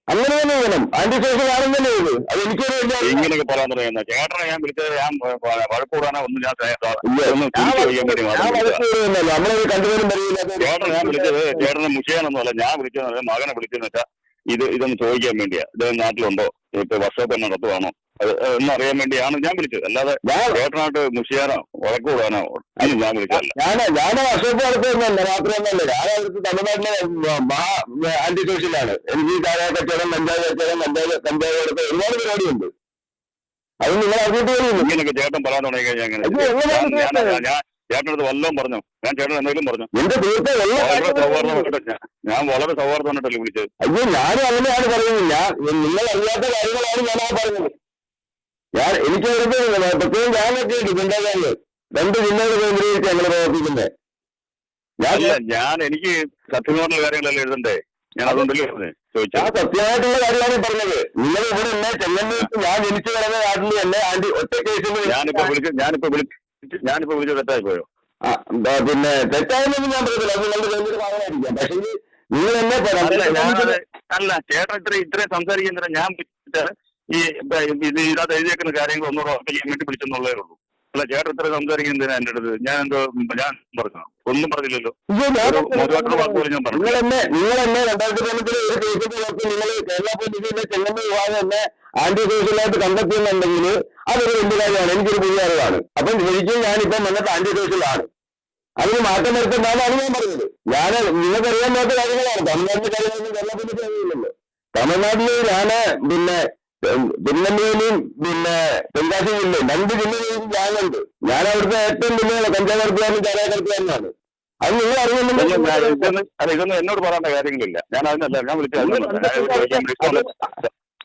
അങ്ങനെ തന്നെ വേണം. ആന്റി സോഷ്യൽ തന്നെ ഇത്. അത് എനിക്കൊരു ഇങ്ങനെയൊക്കെ പറയാൻ തുടങ്ങുന്ന ചേട്ടനെ ഞാൻ വിളിച്ചത് ഞാൻ വഴക്കൂടാനോ ഒന്നും ഞാൻ കണ്ടുപോലും പറയില്ലാത്ത ചേട്ടനെ ഞാൻ വിളിച്ചത് ചേട്ടനെ മുഷിയാനൊന്നുമല്ല ഞാൻ വിളിച്ചത് മകനെ വിളിച്ചെന്ന് വെച്ചാൽ ഇത് ഇതൊന്ന് ചോദിക്കാൻ വേണ്ടിയാ. ഇത് നാട്ടിലുണ്ടോ? ഇപ്പൊ വർഷോപ്പ് നടത്തുവാണോ? അത് എന്നറിയാൻ വേണ്ടിയാണ് ഞാൻ വിളിച്ചത്. അല്ലാതെ ചേട്ടനായിട്ട് മുഷിയാനോ വഴക്കൂടാനോ ഒന്നും ഞാൻ വിളിച്ചതല്ല ഞാൻ ഞാൻ അശോക് നടത്തുന്നല്ല രാത്രി ഞാൻ അവിടുത്തെ തമിഴ്നാട്ടിലെ മഹാ ആന്റി സോഷ്യലാണ് എനിക്ക് ചായ കച്ചവടം കഞ്ചാവ് കച്ചവടം പഞ്ചായത്ത് കഞ്ചാവ് കൊടുത്ത ഒരുപാട് പരിപാടിയുണ്ട്. അത് നിങ്ങൾ അറിഞ്ഞിട്ട് വരുന്നു ഇങ്ങനെയൊക്കെ ചേട്ടൻ പറയാൻ തുടങ്ങി കഴിഞ്ഞാൽ അങ്ങനെ ചേട്ടനടുത്ത് വല്ലതും പറഞ്ഞു? ഞാൻ ചേട്ടൻ എന്തെങ്കിലും പറഞ്ഞു? എന്റെ കാര്യങ്ങളും ഞാൻ- വളരെ സൗഹാർദ്ദമായിട്ടല്ലേ വിളിച്ചത്. അയ്യോ ഞാനും അങ്ങനെയാണ് പറയുന്നില്ല നിങ്ങൾ അറിയാത്ത കാര്യങ്ങളാണ് ഞാൻ പറയുന്നത്. പറഞ്ഞത് ഞാൻ എനിക്ക് അടുത്ത് പ്രത്യേകം ഞാനൊക്കെ ചിന്താകാരിൽ രണ്ട് ജില്ലകൾ കേന്ദ്രീകരിച്ച് ഞങ്ങൾ പ്രവർത്തിക്കുന്നത് ഞാൻ എനിക്ക് സത്യം സത്യമായിട്ടുള്ള കാര്യങ്ങളല്ലേ എഴുതണ്ടേ? ഞാൻ അതുകൊണ്ടല്ലേ ചോദിച്ചത് സത്യമായിട്ടുള്ള കാര്യമാണ് പറഞ്ഞത്. നിങ്ങൾ ഇവിടെ എന്നെ ചെങ്ങന്നൂർക്ക് ഞാൻ ജനിച്ചു കിടന്ന നാട്ടിൽ എന്നെ ആന്റി ഒറ്റ കേസിൽ ഞാനിപ്പോ വിളിച്ച് ഞാനിപ്പോ വിളിച്ച് ഞാനിപ്പോ വിളിച്ച് തെറ്റായി പോയോ പിന്നെ തെറ്റായെന്നൊന്നും ഞാൻ പറയത്തില്ല. അത് നിങ്ങളുടെ വലിയൊരു ഭാഗമായിരിക്കാം. പക്ഷേ നിങ്ങൾ എന്നെ അല്ല പറയാം അല്ല ചേട്ടൻ ഇത്ര ഇത്രയും സംസാരിക്കുന്നില്ല ഞാൻ ഈ ഇത് ഇതിനകത്ത് എഴുതിയേക്കുന്ന കാര്യങ്ങൾ ഒന്നുകൂടെ ചെയ്യാൻ വേണ്ടി വിളിച്ചെന്നുള്ളതേ ഉള്ളൂ. അല്ല ചേട്ടൻ ഇത്ര സംസാരിക്കുന്നതിനാ എന്റെ അടുത്ത്? ഞാൻ എന്തോ ഞാൻ പറഞ്ഞു ഒന്നും പറഞ്ഞില്ലല്ലോ. ഞാൻ മോശമായിട്ടുള്ള പറഞ്ഞു രണ്ടായിരത്തി ഒരു നോക്കി നിങ്ങൾ കേരള പോലീസിന്റെ വിഭാഗം ആന്റി സോഷ്യലായിട്ട് കണ്ടെത്തിയെന്നുണ്ടെങ്കിൽ അതൊരു വലിയ കാര്യമാണ്. എനിക്കൊരു പുതിയ അറിവാണ്. അപ്പം ശരിക്കും ഞാനിപ്പം വന്നിട്ട് ആന്റി സോഷ്യലാണ് അതിന് മാറ്റം വരുത്തുന്നതാണ് ഞാൻ പറഞ്ഞത്. ഞാൻ നിങ്ങൾക്കറിയാൻ മേത്ത കാര്യങ്ങളാണ്. തമിഴ്നാട്ടിലെ കാര്യങ്ങളൊന്നും കേരള പോലീസ് അറിയില്ലല്ലോ. തമിഴ്നാട്ടിൽ ഞാൻ പിന്നെ തിരുനെല്ലിയിലും പിന്നെ തെങ്കാശി ജില്ലയും രണ്ട് ജില്ലയിലും ഞാനുണ്ട് ഞാൻ അവിടുത്തെ ഏറ്റവും വലിയ പഞ്ചായത്തുകാരനും കടത്തുകാരനും ചാരായ കടത്തുകാരനാണ് അത് നിങ്ങൾ അറിയുന്നുണ്ടെങ്കിൽ അല്ല ഇതൊന്നും എന്നോട് പറയേണ്ട കാര്യങ്ങളില്ല. ഞാൻ അതിനല്ല ഞാൻ വിളിച്ചത്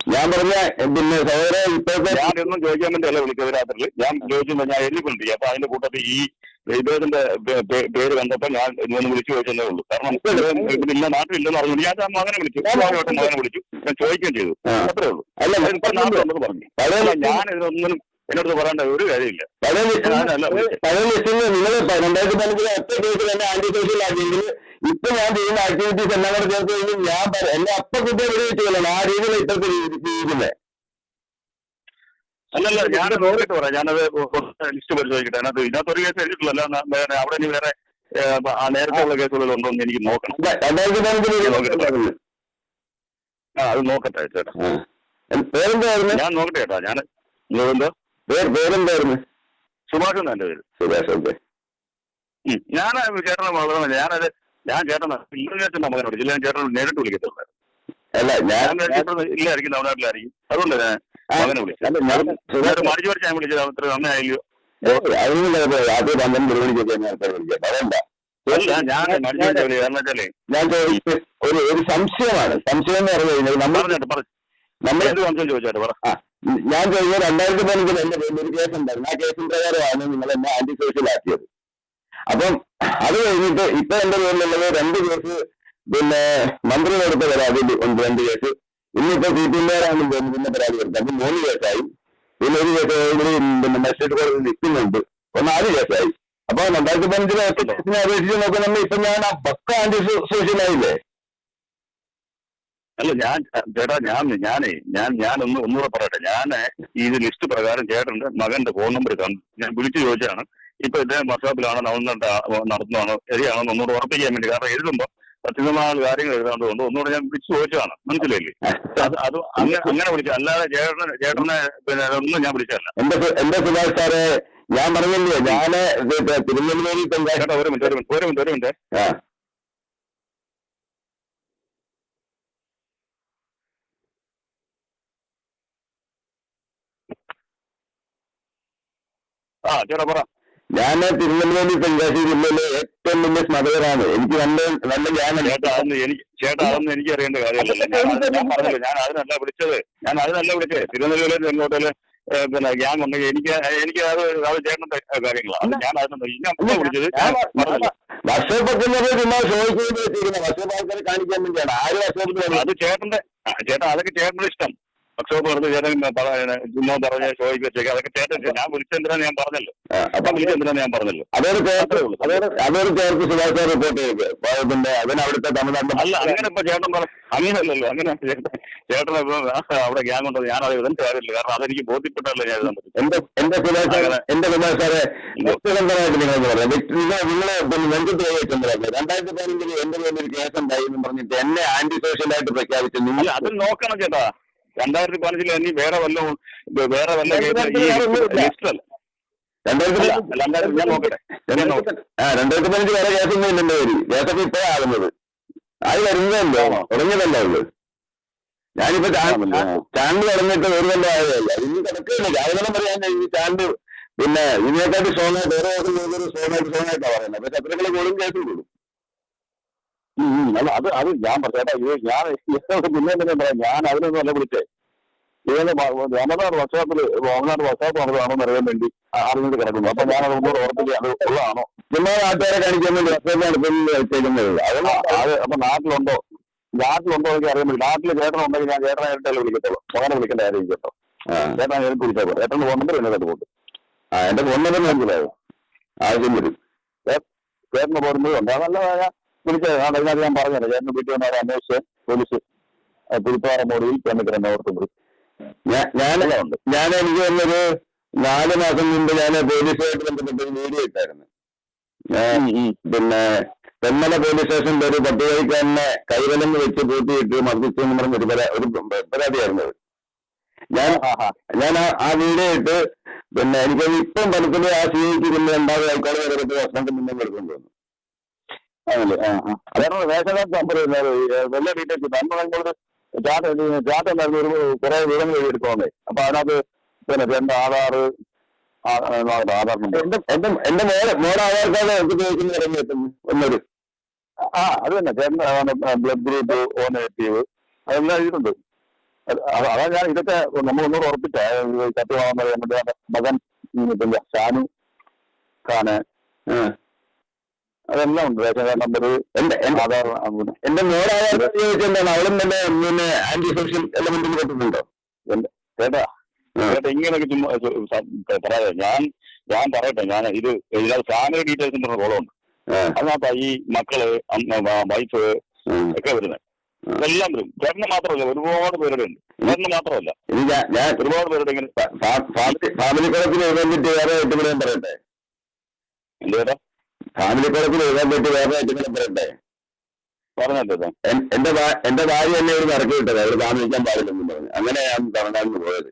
ഞാൻ പറഞ്ഞ പിന്നെ സഹോദരൻ ഇപ്പോഴത്തെ ഞാനൊന്നും ചോദിക്കാൻ വേണ്ടി അല്ല വിളിച്ചത് രാത്രി ഞാൻ ചോദിച്ചു ഞാൻ എഴുതിക്കൊണ്ടിരിക്കും അപ്പൊ അതിന്റെ കൂട്ടത്തിൽ ഈ പേ- പേര് കണ്ടപ്പോ ഞാൻ ഇതൊന്ന് വിളിച്ചു ചോദിച്ചതേ ഉള്ളൂ. കാരണം ഇന്ന നാട്ടിലില്ലെന്ന് പറഞ്ഞു ഞാൻ മകനെ വിളിച്ചു. മകനെ വിളിച്ചു. ഞാൻ ചോദിക്കുകയും ചെയ്തു. അത്രേ ഉള്ളൂ. അല്ല നാട്ടിലുണ്ടെന്ന് പറഞ്ഞു. ഞാൻ ഇതിനൊന്നും എന്നോട് പറയേണ്ട ഒരു കാര്യമില്ല. പഴയ ലിസ്റ്റിൽ ഞാനല്ല വിളിച്ചത്. പഴയ ലിസ്റ്റിൽ നിങ്ങൾ രണ്ടായിരത്തി പതിനഞ്ചിലെ ഒറ്റ കേസിൽ എന്നെ ആന്റി സോഷ്യൽ ആക്കിയെങ്കിൽ ഇപ്പൊ ഞാൻ ചെയ്യുന്ന ആക്ടിവിറ്റീസ് എല്ലാം കൂടെ ചേർത്ത് കഴിഞ്ഞാൽ ഞാൻ എന്റെ അപ്പ കുട്ടിയെ വിടുവിച്ചില്ല ആ രീതിയിൽ ഇപ്പോഴത്തെ ജീവിക്കുന്നത് അല്ലല്ല ഞാൻ നോക്കിയിട്ട് പറയാം. ഞാനത് ലിസ്റ്റ് പരിശോധിക്കട്ടെ. അതിനകത്ത് ഇതിനകത്ത് ഒരു കേസ് എഴുതിയിട്ടില്ല അല്ല അവിടെ ഇനി വേറെ നേരത്തെ ഉള്ള കേസുകൾ ഉണ്ടോ എന്ന് എനിക്ക് നോക്കണം. ആ അത് നോക്കട്ടെ ചേട്ടാ. പേരെന്തായിരുന്നു? ഞാൻ നോക്കട്ടെ ചേട്ടാ. ഞാൻ എന്തോ പേരെന്തായിരുന്നു? സുഭാഷ് എന്നാ എന്റെ പേര്. സുഭാഷ് ഓക്കെ. ഞാൻ ചേട്ടനെ വളരെ ഞാനത് ഞാൻ ചേട്ടൻ ഇല്ലാച്ചന്റെ മകനോട് ഞാൻ ചേട്ടൻ നേരിട്ട് വിളിക്കത്തുള്ളൂ അല്ല ഞാൻ ചേട്ടൻ ഇല്ലായിരിക്കും തമിഴ്നാട്ടിലായിരിക്കും. അതുകൊണ്ട് ഞാൻ മകനെ വിളിച്ചു മടിച്ചു പഠിച്ച് ഞാൻ വിളിച്ചത്. അത്ര നന്നായില്ലയോ? അതൊന്നും രാത്രി പന്ത്രണ്ട് ഒരു മണിക്കൊക്കെ ഞാൻ വിളിക്കാം അതല്ല ഞാൻ ചോദിച്ചത് ഒരു ഒരു സംശയമാണ്. സംശയം എന്ന് പറഞ്ഞു കഴിഞ്ഞാൽ നമ്മൾ നമ്മൾ സംശയം പറ. ഞാൻ ചോദിച്ച രണ്ടായിരത്തി പതിനഞ്ചിൽ എന്റെ പേരിൽ ഒരു കേസ് ഉണ്ടായിരുന്നു. ആ കേസിൻ പ്രകാരമാണ് നിങ്ങൾ എന്നെ ആന്റി സോഷ്യൽ ആക്കിയത്. അപ്പം അത് കഴിഞ്ഞിട്ട് ഇപ്പൊ എന്റെ പേരിലുള്ളത് രണ്ട് കേസ് പിന്നെ മന്ത്രി കൊടുത്ത പരാതി ഉണ്ട് രണ്ട് കേസ് ഇന്നിപ്പോ സി പി എമ്മുകാരാണ് ഗവൺമെന്റിന്റെ പരാതി കൊടുത്തത്. അപ്പൊ മൂന്ന് കേസായി. പിന്നെ ഒരു കേസ് ഇവിടെ പിന്നെ മജിസ്ട്രേറ്റ് കോടതി നിൽക്കുന്നുണ്ട്. അപ്പൊ നാല് കേസായി. അപ്പൊ രണ്ടായിരത്തി പതിനഞ്ചിലെ ഒറ്റ കേസിനെ അപേക്ഷിച്ച് നോക്കുന്നുണ്ടെങ്കിൽ ഇപ്പൊ ഞാൻ ആ പക്ക ആന്റി സോഷ്യൽ ആയില്ലേ? അല്ല ഞാൻ ചേട്ടാ ഞാൻ ഞാനേ ഞാൻ ഞാൻ ഒന്ന് ഒന്നുകൂടെ പറയട്ടെ. ഞാൻ ഈ ലിസ്റ്റ് പ്രകാരം ചേട്ടന്റെ മകന്റെ ഫോൺ നമ്പർ കണ്ടു ഞാൻ വിളിച്ചു ചോദിച്ചാണ് ഇപ്പൊ ഇദ്ദേഹം വാട്സാപ്പിലാണോ നവന്നുണ്ട് നടത്തുന്നതാണോ ശരിയാണോ എന്ന് ഒന്നുകൂടെ ഉറപ്പിക്കാൻ വേണ്ടി. കാരണം എഴുതുമ്പോൾ സത്യസന്ധമായ കാര്യങ്ങൾ എഴുതാണ്ട് കൊണ്ട് ഒന്നുകൂടെ ഞാൻ വിളിച്ചു ചോദിച്ചതാണ്. മനസ്സിലായില്ലേ? അത് അത് അങ്ങനെ അങ്ങനെ വിളിച്ചു അല്ലാതെ ചേട്ടനെ ചേട്ടനെ പിന്നെ ഒന്നും ഞാൻ വിളിച്ചതല്ല. എന്റെ എന്റെ സുഭാഷ് സാറേ ഞാൻ പറഞ്ഞില്ലേ ഞാൻ തിരുനെല്ലി ചേട്ടാ ഒരു മിനിറ്റ് ഒരു മിനിറ്റ് ഒരു മിനിറ്റ് ഒരു മിനിറ്റ്. ആ ചേട്ടാ പറ. ഞാൻ തിരുനെല്ലി തെങ്കാശി ജില്ലയിലെ ഏറ്റവും വലിയ സ്മതകരാണ്. എനിക്ക് നല്ല നല്ല ജ്ഞാനം ചേട്ടാ അതൊന്നും എനിക്ക് ചേട്ടാ അതൊന്നും എനിക്ക് അറിയേണ്ട കാര്യമല്ല. ഞാൻ പറഞ്ഞില്ല അതിനല്ല വിളിച്ചത്. ഞാൻ അതിനല്ല വിളിച്ചത്. തിരുവനന്തപുരം ചെങ്കോട്ടയിൽ പിന്നെ ഗ്യാങ് ഉണ്ടെങ്കിൽ എനിക്ക് എനിക്ക് അത് അത് ചേട്ടൻ കാര്യങ്ങളാണ്. ഞാൻ അതിനൊന്നും ഞാൻ വിളിച്ചത് ഞാൻ പറഞ്ഞില്ല. ചുമ്മാ വർഷോപ്പ് ആൾക്കാരെ കാണിക്കാൻ വേണ്ടിയാണ്. ആര് വർഷോപ്പിന് അത് ചേട്ടന്റെ ചേട്ടാ അതൊക്കെ ചേട്ടന്റെ ഇഷ്ടം. വർക്ക്ഷോപ്പ് നടത്തി ചേട്ടൻ ചുമ്മാ പറഞ്ഞ ഷോയ്ക്ക് വെച്ചേക്ക് അതൊക്കെ ചേട്ടൻ ഞാൻ വിളിച്ചെന്തിനാന്ന് ഞാൻ പറഞ്ഞല്ലോ. അപ്പൊ വിളിച്ചെന്തിനാന്ന് ഞാൻ പറഞ്ഞല്ലോ. അതോട് ചേർത്ത് അത്രേ. അതോട് അതോട് ചേർത്ത് സുഭാഷ് റിപ്പോർട്ട് ചെയ്ത് പിന്നെ അതിന് അവിടുത്തെ തമിഴ്നാട് അല്ല അങ്ങനെ ഇപ്പൊ ചേട്ടൻ പറ അങ്ങനെയല്ലല്ലോ. അങ്ങനെ ചേട്ടൻ ചേട്ടൻ അവിടെ ഗ്യാങ് ഉണ്ടോ? ഞാൻ അത് ഇതിന്റെ കാര്യമില്ല. കാരണം അതെനിക്ക് ബോധ്യപ്പെട്ടല്ലോ ഞാൻ എന്റെ എന്റെ സുഭാഷ്. എന്റെ സുഭാഷ് സാറെ? നിങ്ങൾ പറയാം. നിങ്ങളെ നെഞ്ചത്ത് രണ്ടായിരത്തി പതിനഞ്ചിൽ എന്റെ പേരിൽ ഒരു കേസ് ഉണ്ടായി എന്ന് പറഞ്ഞിട്ട് എന്നെ ആന്റി സോഷ്യലായിട്ട് പ്രഖ്യാപിച്ചു. നിങ്ങൾ അത് നോക്കണം ചേട്ടാ. രണ്ടായിരത്തി പതിനഞ്ചിൽ ഇനി വേറെ വല്ലതും വേറെ വല്ല ലിസ്റ്റല്ല രണ്ടായിരത്തി ഞാൻ നോക്കട്ടെ. പതിനഞ്ച് വേറെ കേസൊന്നും ഇല്ല എന്റെ പേര് കേസൊക്കെ ഇപ്പഴാ ആകുന്നത്. അത് വരുന്നതല്ലോ? തുടങ്ങിയതല്ലേ ഉള്ളു. ഞാനിപ്പോ? ചാനൽ തുടങ്ങിയിട്ട് ഒരു കൊല്ലം ആയതല്ല? ഇനി കിടക്കുന്നില്ല. രാവിലെ പറയാൻ ഈ ചാനൽ പിന്നെ ഇതിനെക്കാട്ടി സ്ട്രോങ് ആയിട്ട് ഓരോ ദിവസം സ്ട്രോങ് ആയിട്ട് സ്ട്രോങ് ആയിട്ടാ പറയുന്നത്. പക്ഷെ ശത്രുക്കളെ കൂടും കേസും കൂടും. അല്ല അത് അത് ഞാൻ പറഞ്ഞാ ചേട്ടാ ഇത് ഞാൻ പിന്നെ തന്നെ പറയാം. ഞാൻ അതിനൊന്നും അല്ല വിളിച്ചേ. ഏത് രാമനാട് വർഷാപ്പിൽ രാമനാട് വർഷാപ്പ് നടന്നതാണോ അറിയാൻ വേണ്ടി. അറിഞ്ഞിട്ട് കിടക്കുന്നു. അപ്പൊ ഞാൻ അതൊന്നും ഓർത്തില്ല. അത് ഉള്ളതാണോ? ചുമ്മാ നാട്ടുകാരെ കാണിക്കാൻ നടത്തുന്നത് വെച്ചേക്കുന്നത് അത് അത് അപ്പൊ നാട്ടിലുണ്ടോ? നാട്ടിലുണ്ടോ എനിക്ക് അറിയാൻ വേണ്ടി നാട്ടിൽ ചേട്ടൻ ഉണ്ടെങ്കിൽ ഞാൻ ചേട്ടനെ നേരിട്ടല്ലേ വിളിക്കത്തുള്ളൂ. അങ്ങനെ വിളിക്കേണ്ട കാര്യം കേട്ടോ. ചേട്ടൻ എനിക്ക് വിളിച്ചാൽ പോലെ ചേട്ടൻ ഫോൺ നമ്പർ എന്നെ കണ്ടുപോട്ട് ആ എന്റെ ഫോൺ നമ്പർ മനസ്സിലായോ? ആ വരും. ചേട്ടന് പോകുന്നത് ഉണ്ട്? അതല്ല വിളിച്ചത് ആ അതിനകത്ത് ഞാൻ പറഞ്ഞത് ചേട്ടന് വീട്ടിൽ വന്നവരെ അന്വേഷിച്ച് പോലീസ് പുലിപ്പാറ മോഡിയിൽ ചെന്നിട്ട് ഓർത്തുണ്ട് ഞാൻ ഞാൻ ഉണ്ട്. ഞാൻ എനിക്ക് വന്നൊരു നാല് മാസം മുമ്പ് ഞാൻ പോലീസുമായിട്ട് ബന്ധപ്പെട്ട് ഒരു വീഡിയോ ഇട്ടായിരുന്നു. ഞാൻ പിന്നെ തെന്മല പോലീസ് സ്റ്റേഷനിൽ ഒരു പട്ടുകൈക്കാരനെ കൈവലങ്ങ് വെച്ച് പൂട്ടിയിട്ട് മർദ്ദിച്ചു എന്ന് പറഞ്ഞ ഒരു ഒരു പരാതിയായിരുന്നു അത്. ഞാൻ ഞാൻ ആ- വീഡിയോ ഇട്ട് പിന്നെ എനിക്കത് ഇപ്പം പലപ്പോഴും ആ സിഐക്ക് പിന്നെ ഉണ്ടാകും ആൾക്കാർ വരെ ഭക്ഷണത്തിന് മുന്നേ കൊടുക്കേണ്ടി തോന്നുന്നു ആണല്ലേ ആ ആ. അതാണ് റേഷൻ കാർഡ് നമ്പർ വല്ല ഡീറ്റെയിൽസ് നമ്മൾ ചാർട്ട് ചാർട്ട് ഉണ്ടായിരുന്നു ഒരു കുറെ വിവരങ്ങൾ എഴുതിയെടുത്തോണ്ടേ അപ്പൊ അതിനകത്ത് പിന്നെ രണ്ട് ആധാർ ആധാർ നമ്പർ എന്റെ മോളെ മോളെ ആധാർ കാർഡ് എനിക്ക് ചോദിക്കുന്ന ഒന്നൊരു. ആ അത് തന്നെ. ചേട്ടൻ ബ്ലഡ് ഗ്രൂപ്പ് ഓ നെഗറ്റീവ് അതെല്ലാം എഴുതിയിട്ടുണ്ട്. അത് ഞാൻ ഇതൊക്കെ നമ്മൾ ഒന്നുകൂടെ ഉറപ്പിച്ച സത്യമാണെന്നത് നമ്മുടെ മകൻ ഷാനു ഖാന്. അതെല്ലാം ഉണ്ട്. റേഷൻ കാർഡ് നമ്പർ എന്റെ ആധാർ എന്റെ മോളെ ആധാർ അവളും തന്നെ പിന്നെ ആന്റി സോഷ്യൽ എലമെന്റിൽ പെട്ടിട്ടുണ്ടോ ചേട്ടാ. ചേട്ടാ ഇങ്ങനെയൊക്കെ ചുമ്മാ പറയാതെ. ഞാൻ ഞാൻ പറയട്ടെ. ഞാൻ ഇത് ഇതിനകത്ത് ഫാമിലി ഡീറ്റെയിൽസ് പറഞ്ഞ റോളുണ്ട് അതിനകത്ത് ഈ മക്കൾ വൈഫ്. ഒക്കെ വരുന്നത്. എല്ലാം വരും. ചേട്ടന് മാത്രമല്ല ഒരുപാട് പേരുടെ ഉണ്ട് ചേട്ടന് മാത്രമല്ല. ഞാൻ ഒരുപാട് പേരുടെ ഇങ്ങനെ ഫാമിലി കുളത്തിൽ എഴുതാൻ വേറെ ഞാൻ പറയട്ടെ? എന്താ ചേട്ടാ? ഫാമിലി കുളത്തിൽ എഴുതാൻ പറ്റി വേറെ ഏറ്റവും പറയട്ടെ പറഞ്ഞല്ലോ എന്റെ എന്റെ ഭാര്യ എന്നെ ഒരു ഇറക്കി വിട്ടത് അവർ താമസിക്കാൻ പാടില്ലെന്നും പറഞ്ഞു. അങ്ങനെ ഞാൻ തമിഴ്നാട്ടിൽ പോയത്.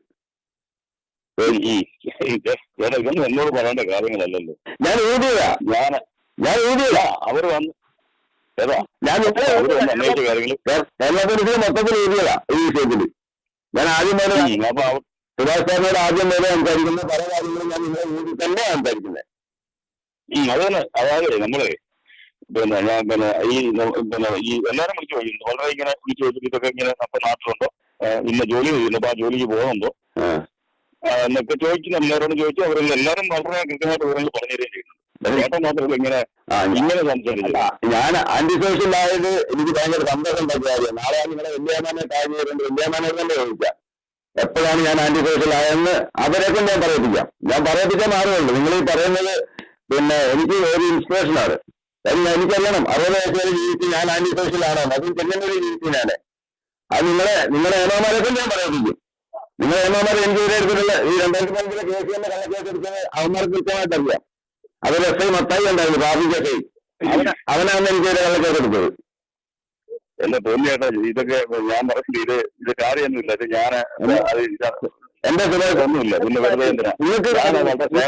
ഇതൊന്നും എന്നോട് പറയേണ്ട കാര്യങ്ങളല്ലല്ലോ. ഞാൻ എഴുതിയതാ. ഞാൻ ഞാൻ എഴുതിയതാ. അവർ വന്ന് ചേട്ടാ ഞാൻ നിങ്ങളെ അവർ വന്ന് അന്വേഷിച്ച കാര്യങ്ങൾ കേരള പോലീസിൽ മൊത്തത്തിൽ എഴുതിയതാ ഈ വിഷയത്തിൽ ഞാൻ ആദ്യം മേലെ അവർ സുഭാഷ് സാറിനോട് ആദ്യം മേലെ സംസാരിക്കുന്ന പല കാര്യങ്ങളും ഞാൻ നിങ്ങളെ ഊതി തന്നെ സംസാരിക്കുന്നത്. ഉം, അത് തന്നെ അതായത് നമ്മളെ പിന്നെ ഞാൻ പിന്നെ ഈ പിന്നെ ഈ എല്ലാരും വിളിച്ചു ചോദിക്കുന്നു വളരെ ഇങ്ങനെ വിളിച്ചു ചോദിച്ചിട്ട് ഇതൊക്കെ ഇങ്ങനെ നമ്മുടെ നാട്ടിലുണ്ടോ? ഇന്ന ജോലി ചെയ്യുന്നു അപ്പൊ ആ ജോലിക്ക് പോകുന്നുണ്ടോ? എന്നൊക്കെ ചോദിച്ചു നമ്മളോട് ചോദിച്ചു അവർ എല്ലാവരും വളരെ കൃത്യമായിട്ട് വിവരങ്ങൾ പറഞ്ഞു തരികയും ചെയ്യുന്നുണ്ട് ചേട്ടൻ മാത്രമല്ല ഇങ്ങനെ ഞാൻ- ഇങ്ങനെ സംസാരിച്ചു ഞാൻ ആന്റി സോഷ്യൽ ആയത് എനിക്ക് ഭയങ്കര സന്തോഷം ഉണ്ടാക്കിയ കാര്യം. നാളെ നിങ്ങളെ വലിയമാനെ ടാഗ് വലിയ വലിയമാനെ തന്നെ ചോദിക്കാം. എപ്പോഴാണ് ഞാൻ ആന്റി സോഷ്യൽ ആയെന്ന് അവരെയൊക്കെ ഞാൻ പറയിപ്പിക്കാം. ഞാൻ പറയിപ്പിക്കാൻ മാറുകയുള്ളൂ നിങ്ങൾ ഈ പറയുന്നത് പിന്നെ എനിക്ക് ഒരു ഇൻസ്പിറേഷനാണ് ആണ്. എനിക്കറിയണം. അറുപത് വയസ്സ് വരെ ജീവിച്ച് ഞാൻ ആന്റി സോഷ്യൽ ആണോ? അതും ചെന്നൈ ജീവിച്ചു ഞാൻ അത് നിങ്ങളെ നിങ്ങളെ ഏമാമാരൊക്കെ ഞാൻ പറയിപ്പിക്കും നിങ്ങൾ ഏമാമാർ എനിക്ക് ഇവിടെ എടുത്തിട്ടുള്ള ഈ രണ്ടായിരത്തി പതിനഞ്ചിലെ കേസ് തന്നെ കള്ളക്കേസ് അവന്മാർ അവന്മാർക്ക് കൃത്യമായിട്ട് അറിയാം. അതൊരു എസ് ഐ മത്തായി ഉണ്ടായിരുന്നു അവന അവനാണ് എനിക്ക് കള്ളക്കേസ് എടുത്തത്. എന്റെ തോന്നിയേട്ടാ ഇതൊക്കെ ഞാൻ പറഞ്ഞില്ല ഇത് ഇത് കാര്യമൊന്നുമില്ല. ഇത് ഞാൻ എന്റെ സുരേഷ് ഒന്നുമില്ല പിന്നെ വെറുതെ എന്തിനാ? നിങ്ങൾക്ക് കാര്യമല്ല പക്ഷെ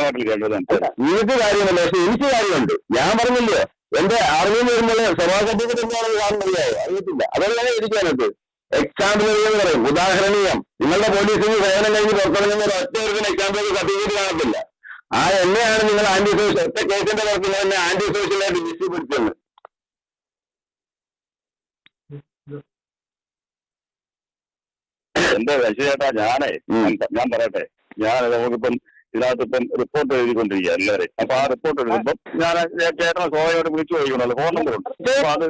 എനിക്ക് കാര്യമുണ്ട്. ഞാൻ പറഞ്ഞില്ലേ എന്റെ അറിവിൽ വരുമ്പോൾ സ്വഭാവ സർട്ടിഫിക്കറ്റ് എന്താണെന്ന് കാണുന്നറിയാവോ അറിയത്തില്ല. അതെല്ലാം ഇരിക്കാനത് എക്സാമ്പിൾ എന്ന് പറയും. ഉദാഹരണീയം നിങ്ങളുടെ പോലീസിന് സേവനം കഴിഞ്ഞ് പുറത്തിറങ്ങുന്ന ഒരു ഒറ്റ ഒരു എക്സാമ്പിൾ സർട്ടിഫിക്കറ്റ് കാണത്തില്ല. ആ എന്നെയാണ് നിങ്ങൾ ആന്റി സോഷ്യൽ ഒറ്റ കേസിന്റെ പുറത്ത് എന്നെ ആന്റി സോഷ്യലായിട്ട് ഡിസ്ട്രിബ്യൂട്ട് എന്റെ ചേട്ടാ ഞാനേ. ഞാൻ- പറയട്ടെ. ഞാൻ നമുക്കിപ്പം ഇതിനകത്ത് ഇപ്പം റിപ്പോർട്ട് എഴുതിക്കൊണ്ടിരിക്കുക എല്ലാവരെയും അപ്പൊ ആ റിപ്പോർട്ട് എഴുതുമ്പോൾ ഞാൻ ചേട്ടനെ സ്വാഭാവികമായിട്ട് വിളിച്ചു ചോദിക്കണമല്ലോ. ഫോൺ നമ്പർ ഉണ്ട്. അത്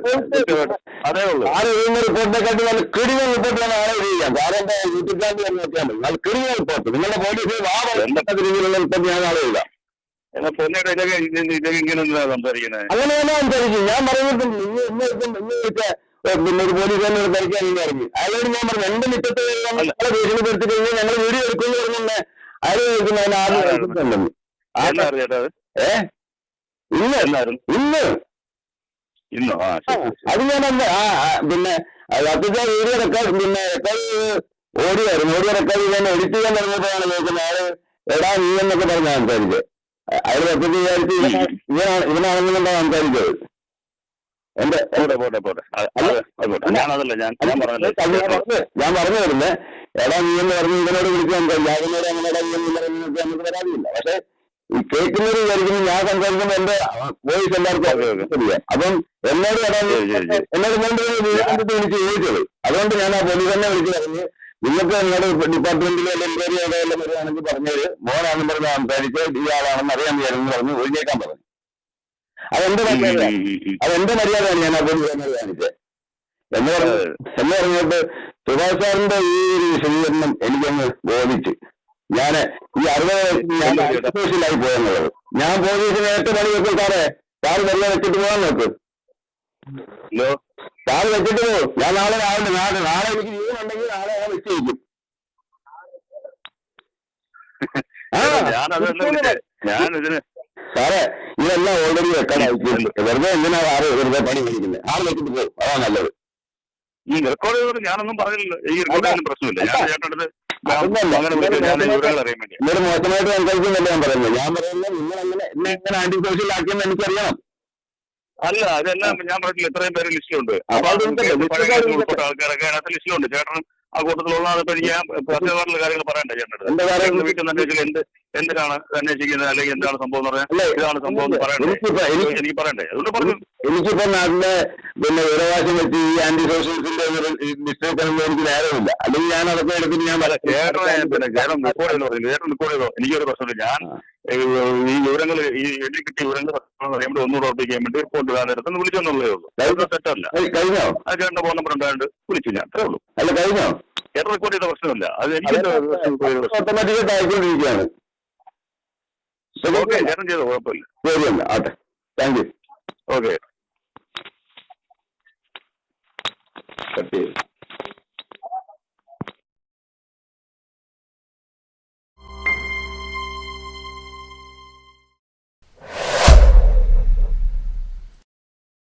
അതേ ഉള്ളൂ. റിപ്പോർട്ടിനെക്കാട്ടി നല്ല കിടിലൻ റിപ്പോർട്ട് ആളെ ചെയ്യാം കാരണം എന്താ യൂട്യൂബ് നോക്കിയാൽ മതി. നല്ല റിപ്പോർട്ട് നിങ്ങളുടെ പോലീസ് വാ പറ്റാത്ത രീതിയിലുള്ള റിപ്പോർട്ട് ഞാൻ ആളെ എഴുതാം. എന്നാ പൊന്നേട്ട ഇതൊക്കെ ഇതൊക്കെ ഇങ്ങനെ സംസാരിക്കുന്നത് അങ്ങനെ തന്നെ ഞാൻ പറയുന്നത് ഇന്ന് ഇന്ന് ഏ, പിന്നെ ഒരു പോലീസുകാരനോട് വേണ്ടി ഇറങ്ങി അയാളോട് ഞാൻ പറഞ്ഞു എന്റെ മുറ്റത്ത് ഞങ്ങളെ ഭീഷണിപ്പെടുത്തി കഴിഞ്ഞാൽ ഞങ്ങൾ വീഡിയോ എടുക്കുമെന്ന് പറഞ്ഞെ അയാൾ ചോദിക്കുന്നു അതിന് ആദ്യം അത്? ഏ? ഇന്ന്? ഇന്ന് ഇന്നോ. അത് ഞാൻ എന്താ ആ പിന്നെ സത്യച്ച വീഡിയോ റെക്കോർഡ് പിന്നെ റെക്കോർഡ് ഓടിയായിരുന്നു ഓഡിയോ റെക്കോർഡ് ചെയ്യാൻ എഡിറ്റ് ചെയ്യാൻ തുടങ്ങിയപ്പോഴാണ് ചോദിക്കുന്നത് അയാൾ എടാ നീ എന്നൊക്കെ പറഞ്ഞ സംസാരിച്ചത് അയാൾ സത്യത്തിൽ വിചാരിച്ച് ഇവനാ- ഇവനാണ് ഇവനാണെന്നുണ്ടാ സംസാരിച്ചത്. എന്റെ പോട്ടെ പോട്ടെ. പോട്ടെ. പോട്ടെ ഞാനതല്ല ഞാൻ ഞാൻ അത് പറഞ്ഞല്ലോ ഞാൻ പറഞ്ഞു വരുന്നത് എടാ നീ എന്ന് പറഞ്ഞ് ഇതിനോട് വിളിക്കാൻ അതിനോട് അങ്ങനെ നമുക്ക് പരാതിയില്ല. പക്ഷെ ഈ കേൾക്കുന്നവർ വിചാരിക്കുന്നു ഞാൻ സംസാരിക്കുമ്പോൾ എന്റെ വോയിസ് എല്ലാവർക്കും. അറിയാം. അപ്പം എന്നോട് എടാ. എന്നോട് കണ്ടിട്ട് വിളിച്ച് ചോദിച്ചത്. അതുകൊണ്ട് ഞാൻ ആ പോലീസ് തന്നെ വിളിച്ച് പറഞ്ഞു നിങ്ങൾക്ക് നിങ്ങളുടെ ഡിപ്പാർട്ട്മെന്റിൽ എൻക്വയറി എവിടെയെല്ലാം വരുവാണെങ്കിൽ പറഞ്ഞത് മോനാണെന്ന് പറഞ്ഞ് സംസാരിച്ച് ഇയാളാണെന്ന് അറിയാൻ വിചാരിച്ചു പറഞ്ഞു ഒഴിഞ്ഞേക്കാൻ പറഞ്ഞു. അതെന്റെ മര്യാദ. അതെന്റെ മര്യാദയാണ് ഞാൻ പോലീസ് കാണിച്ചത് എന്ന് പറഞ്ഞു എന്ന് പറഞ്ഞിട്ട് സുഭാഷ് സാറിന്റെ ഈ ഒരു വിശദീകരണം എനിക്കൊന്ന് ബോധിച്ചു. ഞാൻ ഈ അറുപത് ഞാൻ ചേട്ടാ? പോയെന്നുള്ളത്. ഞാൻ പോലീസിന് നേരത്തെ പണി വെക്കും സാറേ. സാറ് വെള്ളം വെച്ചിട്ട് പോകാൻ നോക്ക്. ഹലോ? സാറ് വെച്ചിട്ട് പോകും ഞാൻ നാളെ രാവിലെ നാളെ നാളെ എനിക്ക് ജീവനുണ്ടെങ്കിൽ നാളെ ഞാൻ ഞാനതല്ല വിളിച്ചത്. ഞാൻ ഇതിന് സാറേ ഇതെല്ലാം ഓൾറെഡി അയച്ചിട്ടുണ്ട് വെറുതെ എങ്ങനെയാ സാറ് വെറുതെ പണി കഴിക്കുന്നത് ആറ് വെച്ചിട്ട് പോകും അതാ നല്ലത്. ഈ റെക്കോർഡ് ചെയ്തത് ഞാനൊന്നും പറഞ്ഞില്ല. ഈ റെക്കോർഡ് പ്രശ്നമില്ല. ഞാൻ ചേട്ടനടുത്ത് മോശമായിട്ട് സംസാരിക്കുന്നില്ല ഞാൻ പറയുന്നത് ഞാൻ പറയുന്നത് നിങ്ങൾ അങ്ങനെ എന്നെ എങ്ങനെ ആന്റി സോഷ്യൽ ആക്കിയെന്ന് എനിക്കറിയണം. അല്ല അതെല്ലാം ഞാൻ പറഞ്ഞില്ല ഇത്രയും പേര് ലിസ്റ്റിലുണ്ട് അപ്പൊ അത് ഉൾപ്പെട്ട ആൾക്കാരൊക്കെ അതിനകത്ത് ലിസ്റ്റിലുണ്ട് ചേട്ടനും ആ കൂട്ടത്തിലുള്ള എനിക്ക് ഞാൻ പ്രത്യേകമായിട്ടുള്ള കാര്യങ്ങൾ പറയണ്ടേ ചേട്ടൻ വീട്ടിൽ നിന്ന് എന്ത് എന്തിനാണ് അന്വേഷിക്കുന്നത്? അല്ലെങ്കിൽ എന്താണ് സംഭവം എന്ന് പറഞ്ഞാൽ ഇതാണ് സംഭവം എന്ന് പറയണ്ടേ? എനിക്ക് പറയണ്ടേ? അതുകൊണ്ട് പറഞ്ഞു. എനിക്കിപ്പോ നാട്ടിലെ പിന്നെ ഇടവാശം വെച്ച് ഈ ആന്റി സോഷ്യൽസിന്റെ നിശ്ചയിക്കണമെന്ന് എനിക്ക് നേരമില്ല. അല്ലെങ്കിൽ ഞാൻ അതൊക്കെ എടുത്തിട്ട് ഞാൻ ചേട്ടനെ ചേട്ടൻ പറഞ്ഞു ചേട്ടൻ എനിക്കൊരു പ്രശ്നമില്ല. ഞാൻ ഈ വിവരങ്ങൾ ഈ എഴുതി കിട്ടിയ വിവരങ്ങൾ പറയുമ്പോൾ ഒന്നുകൂടെ ഉറപ്പിക്കാൻ വേണ്ടി റിപ്പോർട്ട് ഇടാൻ നേരത്തെ വിളിച്ചെന്നുള്ളതേ ഉള്ളൂ. തെറ്റല്ല. കഴി- കഴിഞ്ഞോ? ആ ചേട്ടന്റെ ഫോൺ നമ്പർ ഉണ്ടായത് വിളിച്ചു ഞാൻ. അത്രേ ഉള്ളൂ. അല്ല കഴിഞ്ഞോ? ചേട്ടൻ റെക്കോർഡ് ചെയ്ത പ്രശ്നമില്ല. അത് എനിക്ക് ഓട്ടോമാറ്റിക്കായിട്ട് ആയിക്കൊണ്ടിരിക്കുകയാണ് ഓക്കെ ചേട്ടൻ ചെയ്തോ? കുഴപ്പമില്ല. ശരി എന്നാ ആട്ടെ. താങ്ക് യു ഓക്കെ കട്ട് ചെയ്തു.